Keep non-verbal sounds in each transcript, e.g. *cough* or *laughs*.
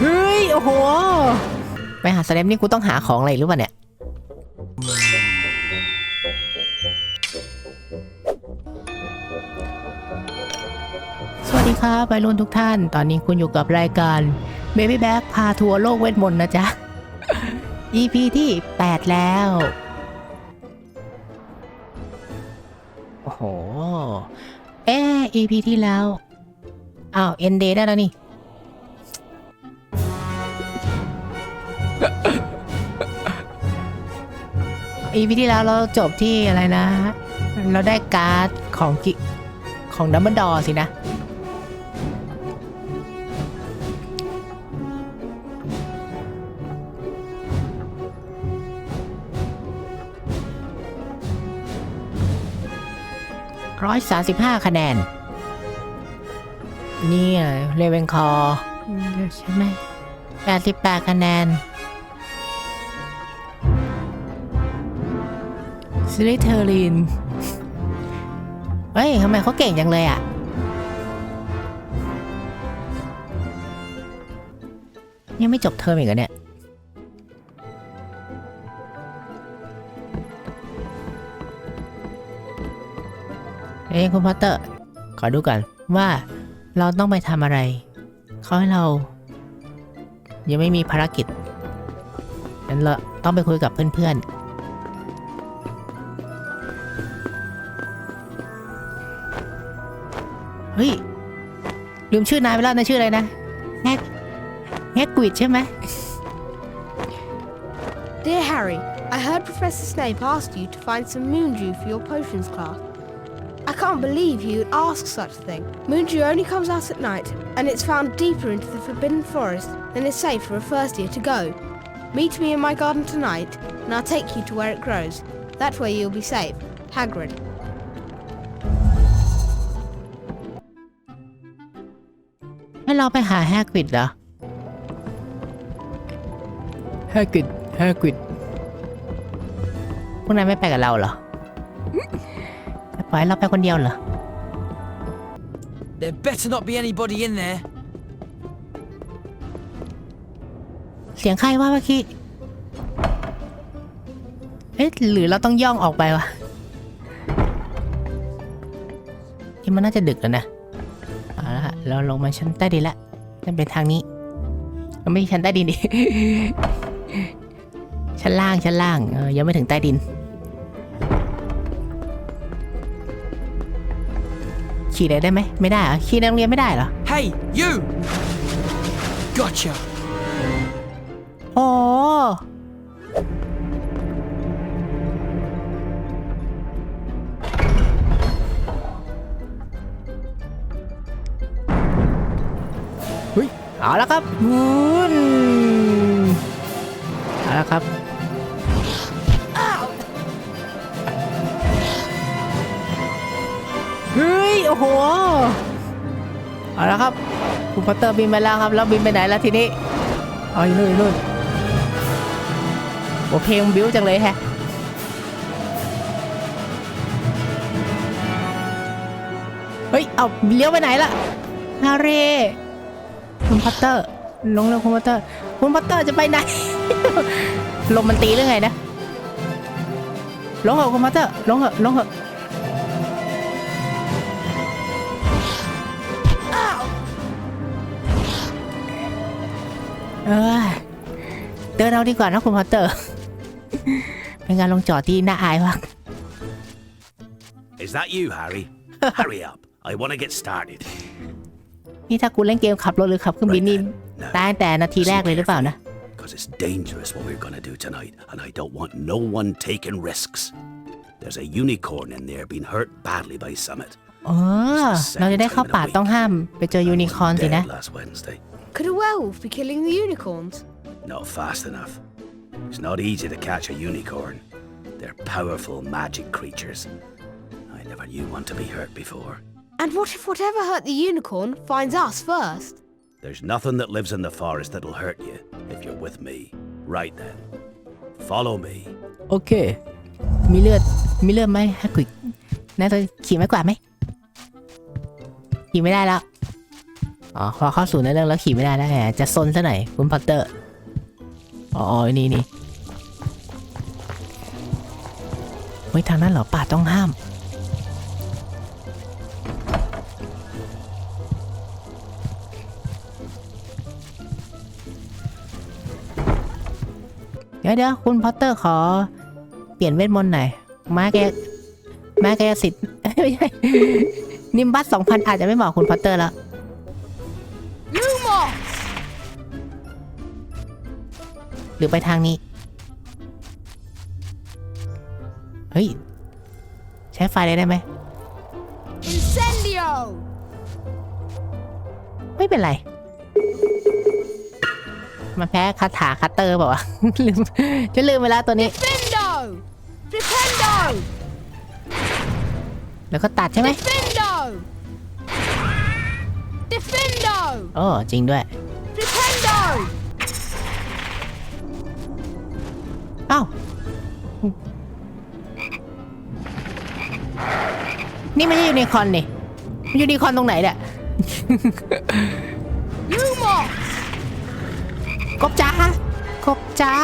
เฮ้ย โอ้โห ไปหาสแลมนี่กูต้องหาของอะไรหรือเปล่าเนี่ย สวัสดีครับวัยรุ่นทุกท่าน ตอนนี้คุณอยู่กับรายการ Baby Back พาทัวร์โลกเวทมนต์นะจ๊ะ EP ที่ 8 แล้ว EP ที่แล้ว อ้าว เอ็นเดได้แล้วนี่ EP ที่แล้วเราจบที่อะไรนะ เราได้การ์ดของกิของดัมเบิลดอร์สินะร้อยสาสิบห้าคะแนน นี่เลเวนคอร์ใช่ไหมแปดสิบแปดคะแนนซิลิเทอรีนเฮ้ยทำไมเขาเก่งจังเลยอะ ยังไม่จบเทอมอีกเหรอเนี่ย เอ้ยคุณพอตเตอร์ ขอดูก่อนว่า เราต้องไปทำอะไร เขาให้เรา ยังไม่มีภารกิจงั้นเราต้องไปคุยกับเพื่อนๆ เฮ้ย ลืมชื่อนายไปแล้วนายชื่ออะไรนะแฮกแฮกกวิดใช่ไหม Dear Harry, I heard Professor Snape asked you to find some moon dew for your potions class. I can't believe he would ask such a thing. Moon dew only comes out at night, and it's found deeper into the Forbidden Forest than is safe for a first year to go. Meet me in my garden tonight, and I'll take you to where it grows. That way you'll be safe. Hagrid. ให้เราไปหาแฮกวิดเหรอ แฮกวิด แฮกวิด พวกนายไม่ไปกับเราเหรอจะป ล่อยให้เราไปคนเดียวเหรอ There better not be anybody in there. เสียงใครว่าเมื่อกี้ เอ๊ะหรือเราต้องย่องออกไปวะที่มันน่าจะดึกแล้วนะ เอาละเราลงมาชั้นใต้ดินละนั่นเป็นทางนี้มันไม่ใช่ชั้นใต้ดินดิ ชั้นล่างชั้นล่างเออยังไม่ถึงใต้ดิน ขี่ได้ได้ไหมไม่ได้เหรอขี่ในโรงเรียนไม่ได้เหรอ Hey, you! Gotcha. โอ้เฮ้ยเอาแล้วครับวุ้นเอาแล้วครับ อ้โหเอาแล้วครับคุณพอตเตอร์บินไปแล้วครับ แล้วบินไปไหนแล้วทีนี้อ๋ออยู่นู่นอยู่นู่นโอ้เพลงบิ้วจังเลยแฮะเฮ้ยเอาเลี้ยวไปไหนล่ะฮาเร่คุณพัตเตอร์ ลงเร็วคุณพัตเตอร์ คุณพัตเตอร์จะไปไหน ลมมันตีหรือไงนะ ลงเหอะคุณพัตเตอร์ ลงเหอะลงเหอะ เออเดินเอาดีกว่านะคุณพัตเตอร์ เป็นการลงจอดที่น่าอายมาก Is that you, Harry? Hurry up. I want to get started. นี่ถ้ากูเล่นเกมขับรถหรือขับเครื่องบินนี่ ตายตั้งแต่นาทีแรกเลยหรือเปล่านะ Because it's dangerous what we're going to do tonight, and I don't want no one taking risks. There's a unicorn in there being hurt badly by Summit. เออเราจะได้เข้าป่าต้องห้ามไปเจอยูนิคอร์นสินะ Dead last Wednesday. Could a werewolf be killing the unicorns? Not fast enough. It's not easy to catch a unicorn. They're powerful magic creatures. I never knew one to be hurt before. And what if whatever hurt the unicorn finds us first? There's nothing that lives in the forest that'll hurt you if you're with me. Right then. Follow me. โอเคมีเลือดมีเลือดไหมฮักควิกนายจะขี่ไม้กวาดไหม ขี่ไม่ได้แล้วอ๋อพอเข้าสู่ในเรื่องแล้วขี่ไม่ได้แล้วแหมจะซนซะหน่อยคุณพอตเตอร์อ๋ออนี่นี่เฮ้ยทางนั้นเหรอป่าต้องห้ามเดี๋ยวเดี๋ยวคุณพอตเตอร์ขอ เปลี่ยนเวทมนต์หน่อยมาแกมาแกสิทธิ์ไม่ใช่ นิมบัสสองพันอาจจะไม่เหมาะคุณพอตเตอร์แล้ว Lumos! หรือไปทางนี้ เฮ้ย ใช้ไฟได้ได้ไหม Incendio! ไม่เป็นไรมันแพ้คาถาคัตเตอร์เปล่าวะลืมจะลืมไปแล้วตัวนี้ Findo! Flipendo! แล้วก็ตัดใช่ไหม Findo! Defendo! โอ้จริงด้วย Flipendo! เอ้านี่ไม่ใช่ยูนิคอร์นนี่ยูนิคอร์นตรงไหนเนี่ย Lumos! กบจ้ากบจ้า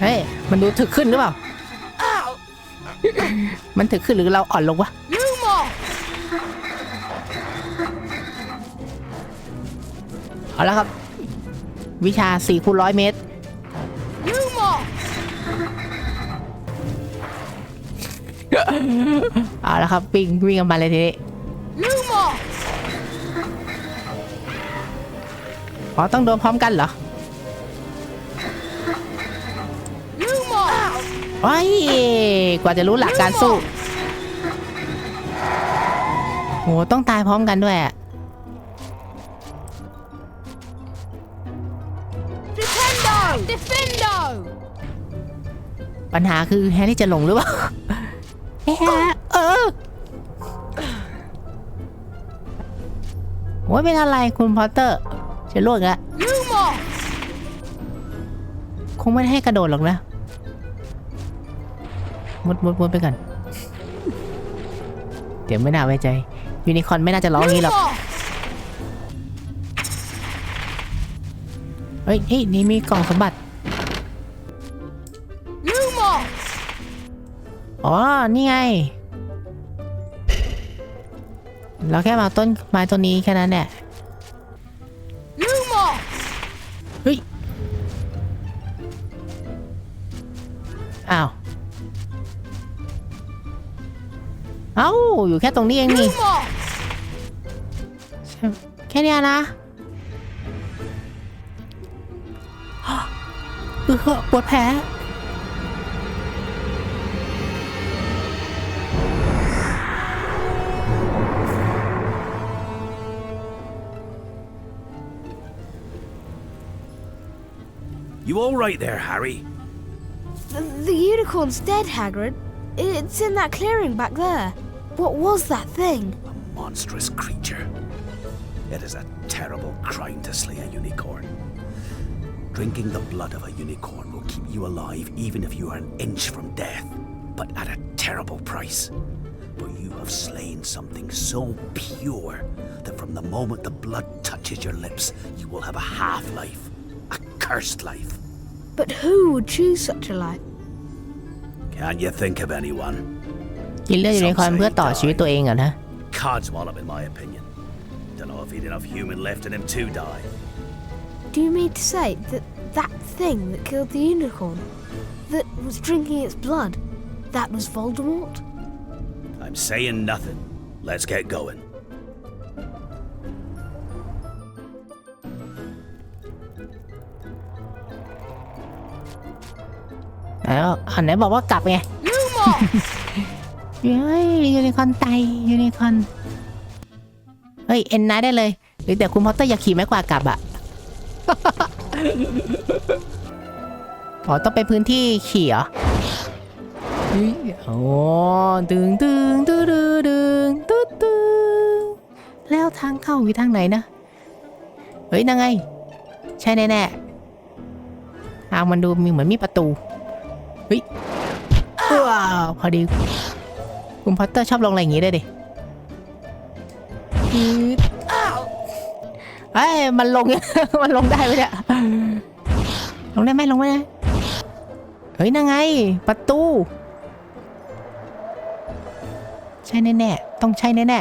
เฮ้ย มันดูถึกขึ้นหรือเปล่า มันถึกขึ้นหรือเราอ่อนลงวะ Lumos! เอาแล้วครับ วิชา4คูณร้อยเมตรเอาแล้วครับวิ่งวิ่งกันมาเลยทีนี้ขอ๋อต้องโดนพร้อมกันเหรอโอ้ยกว่าจะรู้หลักการสู้โหต้องตายพร้อมกันด้วยอะ ปัญหาคือแฮร์รี่จะหลงหรือเปล่าแฮร์เออโอ้ยเป็นอะไรคุณพอตเตอร์จะล่วงอีกแล้วคงไม่ได้ให้กระโดดหรอกนะมุดมุดมุดไปก่อนเดี๋ยวไม่น่าไว้ใจยูนิคอร์นไม่น่าจะร้องอย่างนี้หรอกเฮ้ยนี่มีกล่องสมบัติ อ๋อ นี่ไง เราแค่มาเอาต้นไม้ต้นนี้แค่นั้นแหละ Lumos! เฮ้ย อ้าว เอ้า อยู่แค่ตรงนี้เองนี่ Lumos! แค่เนี้ยนะเออปวดแผล You all right there, Harry? The, the unicorn's dead, Hagrid. It's in that clearing back there. What was that thing? A monstrous creature. It is a terrible crime to slay a unicorn. Drinking the blood of a unicorn will keep you alive even if you are an inch from death, but at a terrible price. But you have slain something so pure that from the moment the blood touches your lips, you will have a half life, a cursed life. But who would choose such a life? Can you think of anyone? กินเลือดยูนิคอร์นเพื่อต่อชีวิตตัวเองเหรอนะ Codswallop, in my opinion. Don't know if he'd enough human left in him to die. Do you mean to say that that thing that killed the unicorn, that was drinking its blood, that was Voldemort? I'm saying nothing. Let's get going. แล้วอันไหนบอกว่ากลับไง Lumos! เฮ้ยยูนิคอร์นไตยูนิคอร์นเฮ้ยเอ็นนได้เลย หรือแต่คุณพอตเตอร์อยากขี่ไม้กวาดกลับอะอ๋อต้องไปพื้นที่ขี่เหรอเฮ้ยโอ้ตึงตึงตึงตึงตึงตึงตึงแล้วทางเข้าอยู่ทางไหนนะ เฮ้ยนั่งไง ใช่แน่ๆทางมันดูมีเหมือนมีประตูเฮ้ยว้าวพอดี คุณพอตเตอร์ชอบลงอะไรอย่างงี้ด้วยดิอืดเอ้ยมันลง มันลงได้ไหมเนี่ยลงได้ไหมลงไหมเฮ้ยนั่งไง ประตู ใช่แน่ๆต้องใช่แน่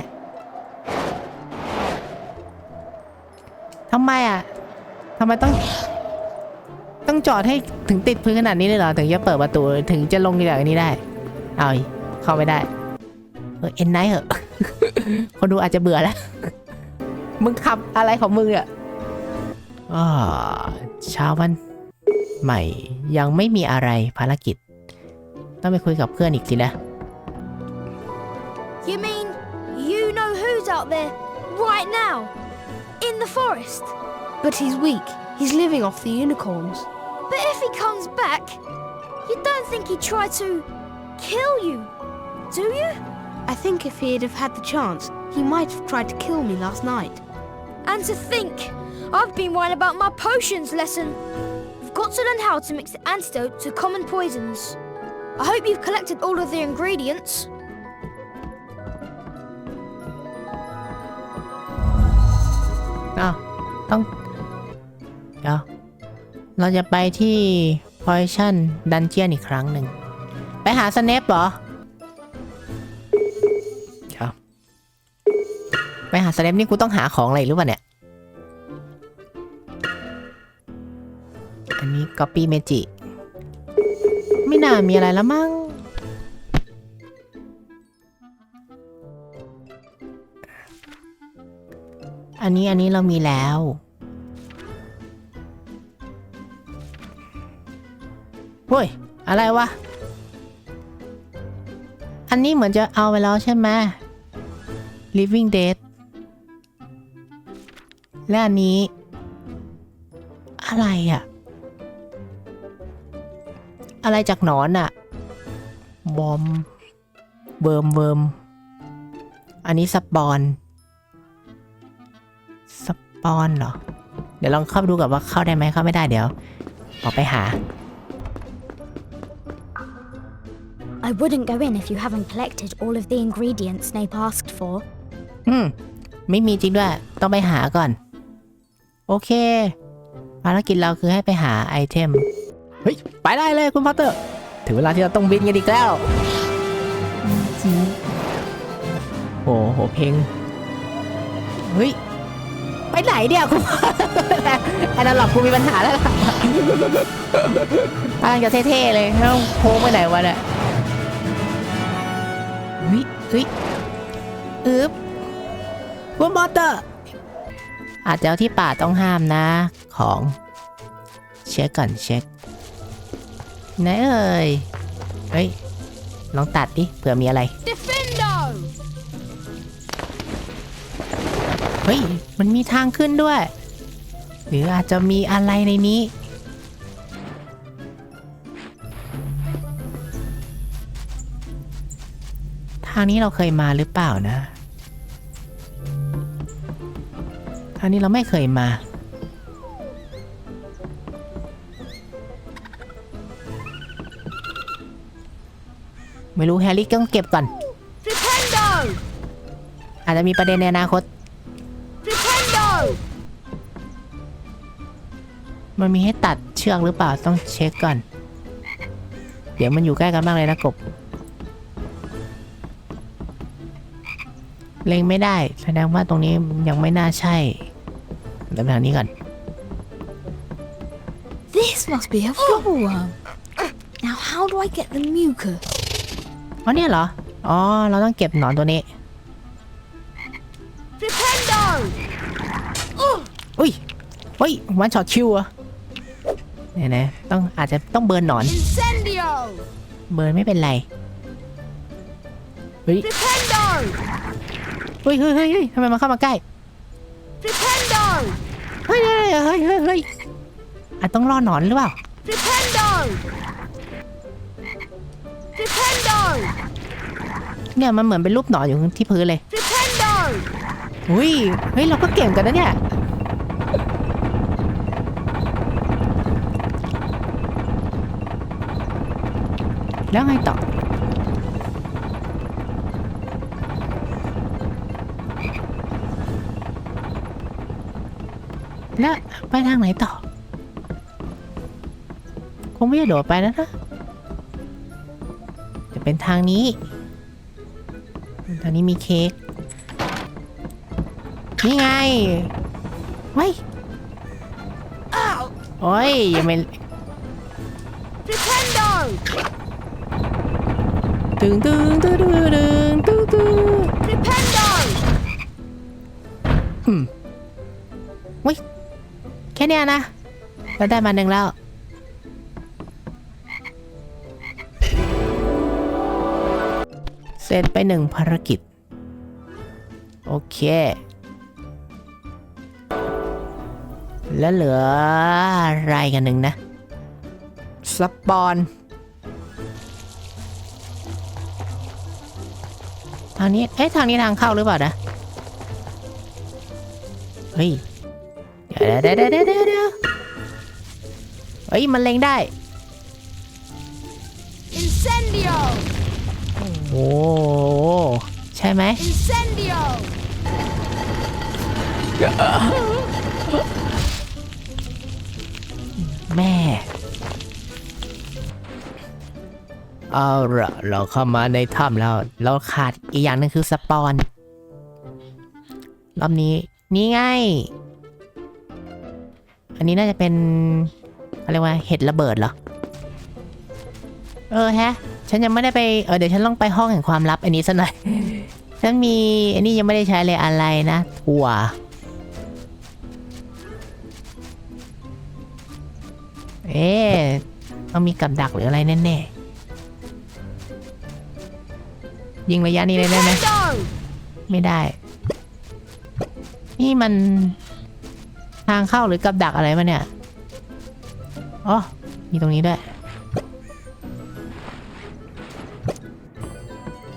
ๆทำไมอะทำไมต้อง ต้องจอดให้ถึงติดพื้นขนาดนี้เลยเหรอ ถึงจะเปิดประตูถึงจะลงจากอันนี้ได้ เอาอีกเข้าไม่ได้ เออเอ็นไนเหอะ คนดูอาจจะเบื่อแล้ว มึงขับอะไรของมึงอะอ่าเช้าวันใหม่ยังไม่มีอะไรภารกิจ ต้องไปคุยกับเพื่อนอีกทีละ You mean you know who's out there right now? In the forest? But he's weak. He's living off the unicorns. But if he comes back, you don't think he'd try to kill you, do you? I think if he'd have had the chance, he might have tried to kill me last night. And to think, I've been worrying about my potions lesson. I've got to learn how to mix the antidote to common poisons. I hope you've collected all of the ingredients. เราจะไปที่ Poison Dungeon อีกครั้งหนึ่ง ไปหาสเนปเหรอเดี๋ยวไปหาสเนปนี่กูต้องหาของอะไรหรือเปล่าเนี่ย อันนี้ Copy Magic ไม่น่ามีอะไรแล้วมั้งอันนี้อันนี้เรามีแล้ว เฮ้ย อะไรวะ อันนี้เหมือนจะเอาไปแล้วใช่ไหม Living Dead และอันนี้ อะไรอะอะไรจากหนอนอะบอม เบิร์มเวิร์มอันนี้สปอนสปอนเหรอ เดี๋ยวลองเข้าดูก่อนว่าเข้าได้ไหมเข้าไม่ได้เดี๋ยว ออกไปหา I wouldn't go in if you haven't collected all of the ingredients Snape asked for. อืม ไม่มีจริงด้วย ต้องไปหาก่อน โอเค ภารกิจเราคือให้ไปหาไอเทม เฮ้ย ไปได้เลยคุณพอตเตอร์ ถึงเวลาที่เราต้องบินกันอีกแล้วโอ้โห เพลง เฮ้ย ไปไหนเนี่ยคุณแอนนาล็อกกูมีปัญหาแล้วล่ะกำลังจะเท่ๆเลยแล้วโค้งไปไหนวะเนี่ย เฮ้ยเฮ้ยอึ๊บคุณบอตเตอร์ อาจจะเอาที่ป่าต้องห้ามนะ ของ เช็คก่อนเช็คไหนเอ่ย เฮ้ย ลองตัดดิเผื่อมีอะไร Defendo! เฮ้ย มันมีทางขึ้นด้วย หรืออาจจะมีอะไรในนี้ ทางนี้เราเคยมาหรือเปล่านะ ทางนี้เราไม่เคยมา ไม่รู้แฮร์รี่ต้องเก็บก่อน อาจจะมีประเด็นในอนาคต มันมีให้ตัดเชือกหรือเปล่าต้องเช็คก่อน เดี๋ยวมันอยู่ใกล้กันมากเลยนะกบ เล็งไม่ได้ แสดงว่าตรงนี้ยังไม่น่าใช่เดินไปทางนี้ก่อน This must be a flubberworm. Now, how do I get the mucus? อ๋อเนี่ยเหรอ อ๋อ เราต้องเก็บหนอนตัวนี้ Defendo! อุ้ยเฮ้ยวันช็อตคิวเหรอะเนี่ยนะต้องอาจจะต้องเบิร์นหนอน Incendio! เบิร์นไม่เป็นไร เฮ้ย Defendo! เฮ้ยเฮ้ยเฮ้ยเฮ้ยทำไมมันเข้ามาใกล้ Defendo! เฮ้ยเฮ้ยเฮ้ยเฮ้ยเฮ้ยอาจต้องล่อหนอนหรือเปล่า Defendo! Defendo! เนี่ยมันเหมือนเป็นรูปหนอนอยู่ที่พื้นเลย Defendo! อุ้ยเฮ้ยเราก็เก่งกันนะเนี่ยแล้วไงต่อ แล้วไปทางไหนต่อ คงไม่ได้โดดไปแล้วนะ จะเป็นทางนี้ ทางนี้มีเค้ก นี่ไงไว้ยโอ้ยยังไม่ Pretendo! ตึงตึงตึงตึงตึงตึงตึง ค่เนี้ยนะเราได้มาหนึ่งแล้ว เสร็จไปหนึ่งภารกิจ โอเค แล้วเหลืออะไรกันหนึ่งนะ สปอนทางนี้ เอ๊ะ ทางนี้ทางเข้าหรือเปล่านะ เฮ้ย เดี๋ยวเดี๋ยวเดี๋ยวเดี๋ยวเดี๋ยวเดี๋ยวเฮ้ย มันเล็งได้ Incendio! โอ้ใช่ไหม Incendio! แม่ เอาละเราเข้ามาในถ้ำแล้วเราขาดอีกอย่างหนึงคือสปอน รอบนี้ นี่ไง อันนี้น่าจะเป็นอะไรยกว่าเห็ดระเบิดเหรอ เออฮะ ฉันยังไม่ได้ไป เออเดี๋ยวฉันต้องไปห้องแห่งความลับอันนี้สักหน่อย ฉันมีอันนี้ยังไม่ได้ใช้เลยอะไรนะถั่วเอ๊ะต้องมีกับดักหรืออะไรแน่ๆ ยิงระยะนี้เลยได้ไหม ไม่ได้ นี่มันางเข้าหรือกับดักอะไรมาเนี่ย อ๋อ มีตรงนี้ด้วย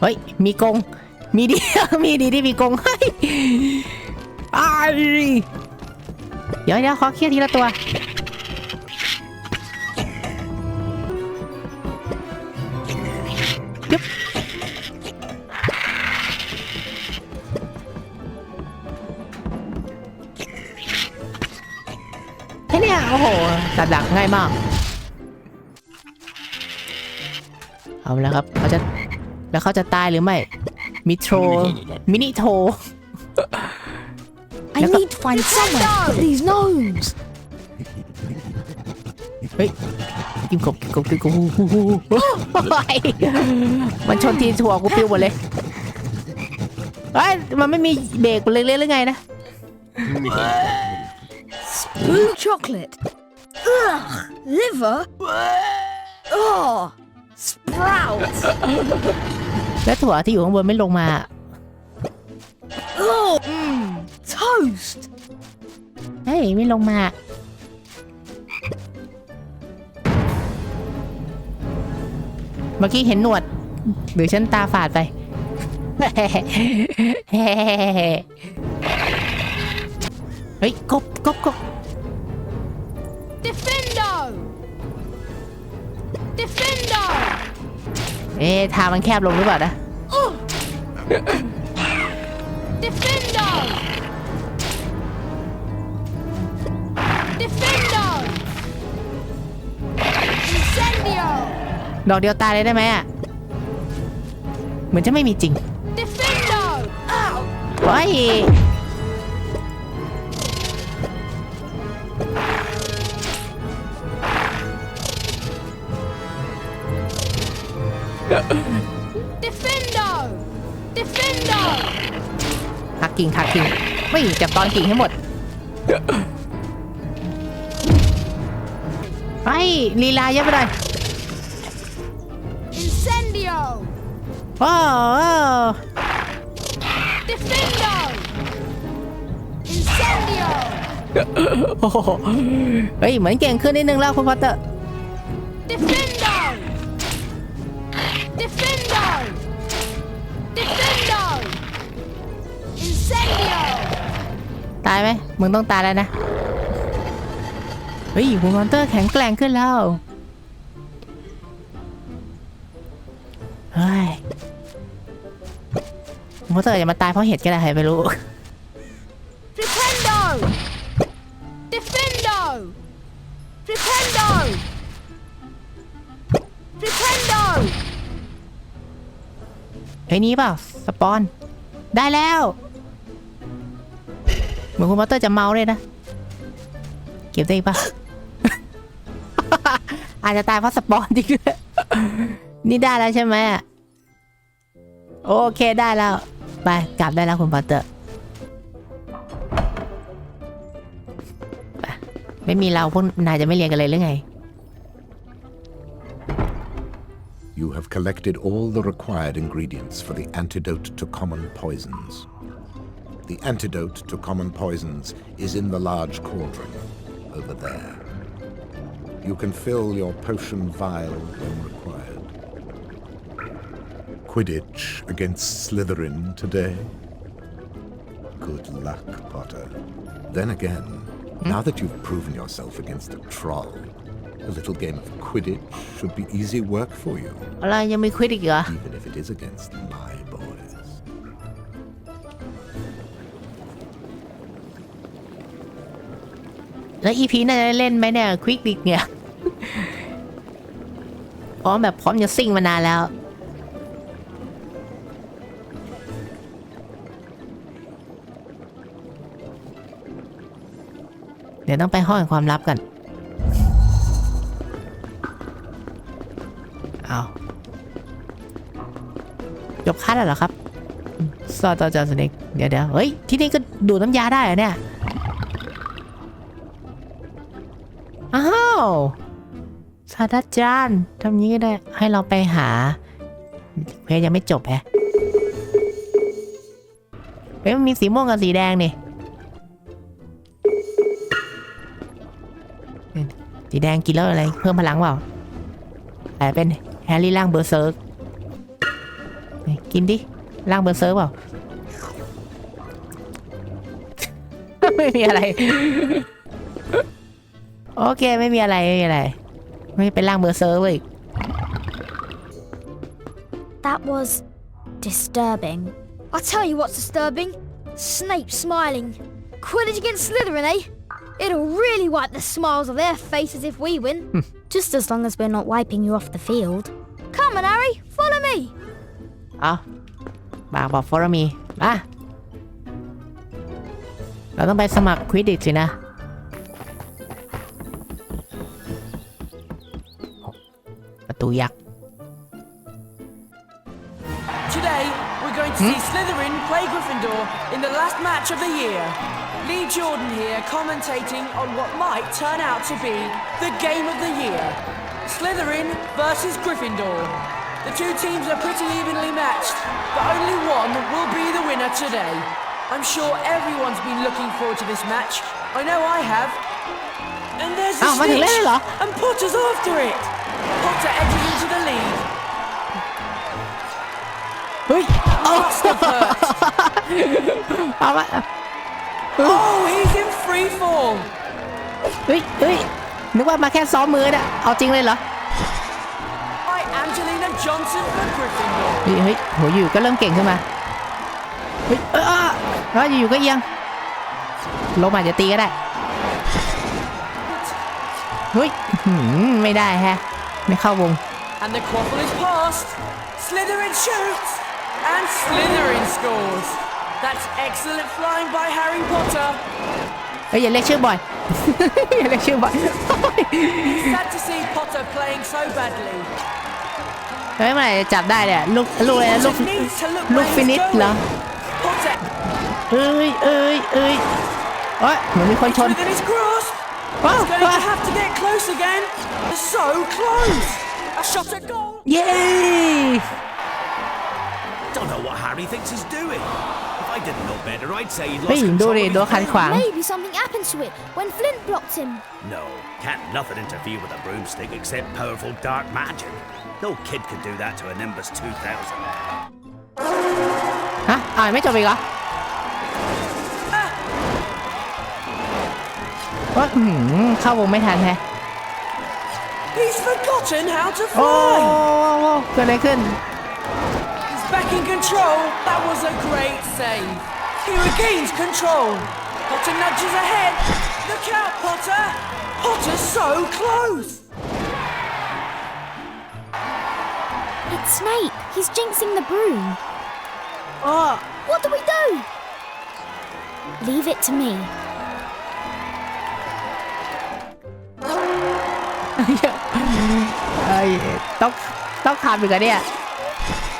เฮ้ย มีกง มีดี มีดีที่มีกงเฮ้ยอ้ายเดี๋ยวเดี๋ยวขอเคลียร์ทีละตัว ดักดักง่ายมาก เอาแล้วครับเขาจะแล้วเขาจะตายหรือไม่มิโทรมินิโทร I need to find somewhere to put these gnomes. เฮ้ยกินกบกินกบกินกบโอ้โหมันชนทีถั่วกูปิวหมดเลยเฮ้ยมันไม่มีเบรกเลยเลยหรือไงนะ Blue chocolate. Ugh, liver. Oh, sprouts. แล้วถั่วที่อยู่ข้างบนไม่ลงมา Oh, mmm, toast. เฮ้ย ไม่ลงมา เมื่อกี้เห็นหนวด หรือฉันตาฝาดไป เฮ้ยกบกบกบ Defendo! Defendo! เอ๊ะทางมันแคบลงหรือเปล่านะ Defendo! Defendo! Incendio! ดอกเดียวตายเลยได้ไหมอะ เหมือนจะไม่มีจริง Defendo! Ow! ว้าย Defendo! Defendo! หักกิ่งหักกิ่งไม่จับตอนกิ่งให้หมด ไปลีลาเยอะไปหน่อย Incendio! โอ้โอ้ Defendo! Incendio! โอ้โหเฮ้ยเหมือนเก่งขึ้นนิดนึงแล้วคุณพอตเตอร์ายไหมมึงต้องตายแล้วนะ เฮ้ยหุ่นมอนเตอร์แข็งแกร่งขึ้นแล้ว เฮ้ยมอนเตอร์จะมาตายเพราะเห็ดก็ได้ใครไม่รู้ Defendo Defendo Defendo Defendo ไอ้ยนี้เปล่า สปอน ได้แล้ว เหมือนคุณพัตเตอร์จะเมาเลยนะ เก็บได้อีกปะ อาจจะตายเพราะสปอนจริงด้วยนี่ได้แล้วใช่ไหมอะโอเคได้แล้ว ไปกลับได้แล้วคุณพัตเตอร์ไปไม่มีเราพวกนายจะไม่เรียนกันเลยหรือไง You have collected all the required ingredients for the antidote to common poisons. The antidote to common poisons is in the large cauldron over there. You can fill your potion vial when required. Quidditch against Slytherin today? Good luck, Potter. Then again, now that you've proven yourself against a troll, a little game of Quidditch should be easy work for you, อะไรยังมีควิดอีกเหรอ even if it is against my แล้วอีพีน่าจะเล่นไหมเนี่ยควิกดิกเนี่ยพร้อมแบบพร้อมจะซิ่งมานานแล้ว เดี๋ยวต้องไปห้องความลับกันเอาจบคัดแล้วเหรอครับซอต่อจอสเน็กเดี๋ยวเดี๋ยวเฮ้ย ที่นี่ก็ดูดน้ำยาได้เหรอเนี่ย ศาสตราจารย์ทำนี้ก็ได้ให้เราไปหาเพจยังไม่จบแฮะเฮ้ยมันมีสีม่วงกับสีแดงนี่สีแดงกินแล้วอะไร เพิ่มพลังเปล่าแต่เป็นแฮร์รี่ร่างเบอร์เซิร์กกินดิร่างเบอร์เซิร์กเปล่า ไม่มีอะไร โอเค ไม่มีอะไร ไม่มีอะไร ไม่เป็นร่างเบอร์เซอร์เว้ย That was disturbing. I tell you what's disturbing. Snape smiling. Quidditch against Slytherin, eh? It'll really wipe the smiles off their faces if we win. Just as long as we're not wiping you off the field. Come on, Harry, follow me. เอาบากบอก follow me มาเราต้องไปสมัครควิดดิสินะ Today, we're going to hmm? see Slytherin play Gryffindor in the last match of the year. Lee Jordan here commentating on what might turn out to be the game of the year. Slytherin versus Gryffindor. The two teams are pretty evenly matched, but only one will be the winner today. I'm sure everyone's been looking forward to this match. I know I have. And there's a oh, snitch, and Potter's after it. Potter edges into the lead. เฮ้ยเอา Must have hurt. เอามา Oh, he's in free fall. เฮ้ยเฮ้ยนึกว่ามาแค่ซ้อมมือเนี่ยเอาจริงเลยเหรอ By Angelina Johnson for Gryffindor. เฮ้ยเฮ้ยโหอยู่ก็เริ่มเก่งขึ้นมาเฮ้ยเออเออเอออยู่ๆก็เอียงลมอาจจะตีก็ได้เฮ้ยหืมไม่ได้แฮะ ไม่เข้าวง And the quaffle is passed. Slytherin shoots. And Slytherin scores. That's excellent flying by Harry Potter. เฮ้ยอย่าเรียกชื่อบ่อย อย่าเรียกชื่อบ่อย Sad to see Potter playing so badly. เฮ้ยเมื่อไหร่จะจับได้เนี่ยลูกลูกอะไรนะลูก Potter needs to look ลูก where ฟิ he's นิชเหรอ going. Potter เอ้ยเอ้ยเอ้ยเอ้ยเหมือนมีคนชน within his grasp. ว้าว He's going ว้า to have to get close again. So close. A shot at goal. เย้ Don't know what Harry thinks he's doing. If I didn't know better, I'd say he'd เฮ้ย lost ดู control ดิ of โดน his ขัด game. ขวาง Maybe something happened to it when Flint blocked him. No, can't nothing interfere with a broomstick except powerful dark magic. No kid could do that to a Nimbus 2000. ฮะอ่านไม่จบอีกเหรอว่าอืมเข้าวงไม่ทันแฮะ He's forgotten how to โอ้ fly. โหเกิดอะไรขึ้น He's back in control. That was a great save. He regains control. Potter nudges ahead. Look out, Potter. Potter's so close. It's Snape. He's jinxing the broom. โอ้ What do we do? Leave it to me. *laughs* เอ้ยต้องต้องคำอีกเหรอเนี่ย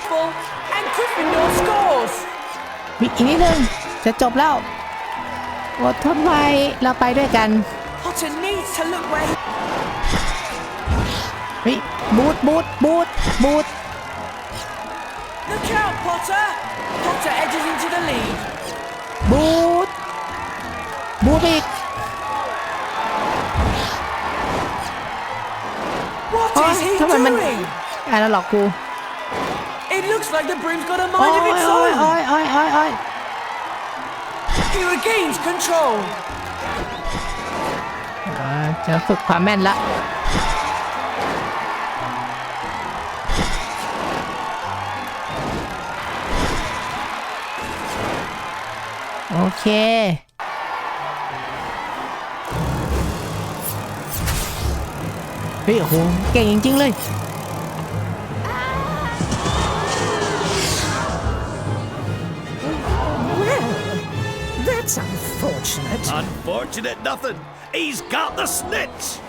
Full, and Gryffindor scores. วิอีกนิดนึงจะจบแล้วอดทนไว้เราไปด้วยกัน Potter needs to look where he เฮ้ยบูทบูทบูทบูท Look out, Potter! Potter edges into the lead. บูทบูทอีก What Oh, is he come on, man. doing? อะแล้วหลอกกู It looks like the broom's got a โอ้ mind ย of โอ้ its ยโอ้ย own. โอ้ยโอ้ยโอ้ยโอ้ย He regains control. อ่าจะฝึกความแม่นละ โอเค เฮ้ยโอ้โห เก่งจริง ๆ เลย That's unfortunate. Unfortunate nothing. He's got the snitch.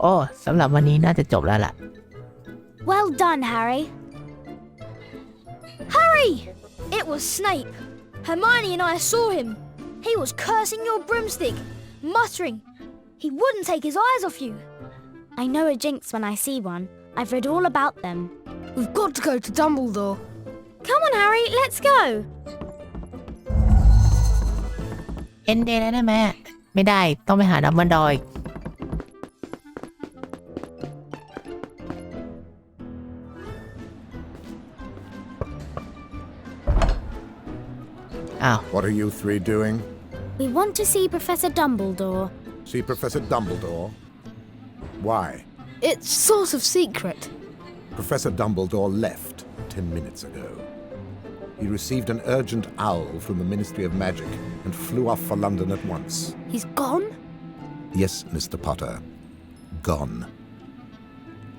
โอ้สำหรับวันนี้น่าจะจบแล้วล่ะ Well done, Harry. Harry! It was Snape. Hermione and I saw him. He was cursing your broomstick, muttering. He wouldn't take his eyes off you. I know a jinx when I see one. I've read all about them. We've got to go to Dumbledore. Come on, Harry, let's go. เอ็นเดย์ได้ไหมไม่ได้ต้องไปหาดับเบิลดอย Ow. What are you three doing? We want to see Professor Dumbledore. See Professor Dumbledore? Why? It's sort of secret. Professor Dumbledore left ten minutes ago. He received an urgent owl from the Ministry of Magic and flew off for London at once. He's gone? Yes, Mr. Potter. Gone.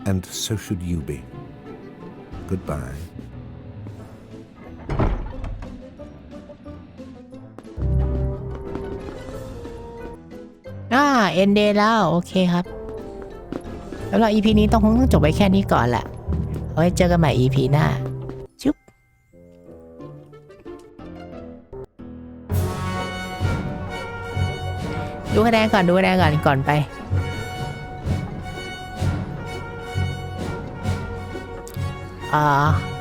And so should you be. Goodbye. อ่าเอ็นเดย์แล้ว โอเคครับสำหรับ EP นี้ต้องคงต้องจบไว้แค่นี้ก่อนแหละเอาไว้เจอกันใหม่ EP หน้าจุ๊บดูคะแนนก่อนดูคะแนนก่อนก่อนไป อ่า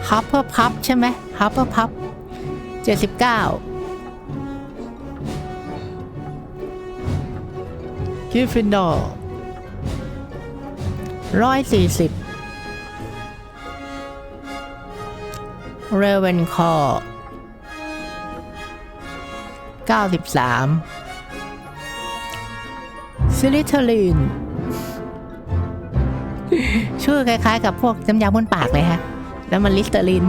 ฮับเพิ่พับใช่ไหมฮับเพิ่พับเจ็ดสิบเก้า กริฟฟินดอร์ร้อยสี่สิบเรเวนคอร์เก้าสิบสามซิลิทลินชื่อคล้ายๆกับพวกน้ำยาบนปากเลยฮะ แล้วมันลิสเตอริน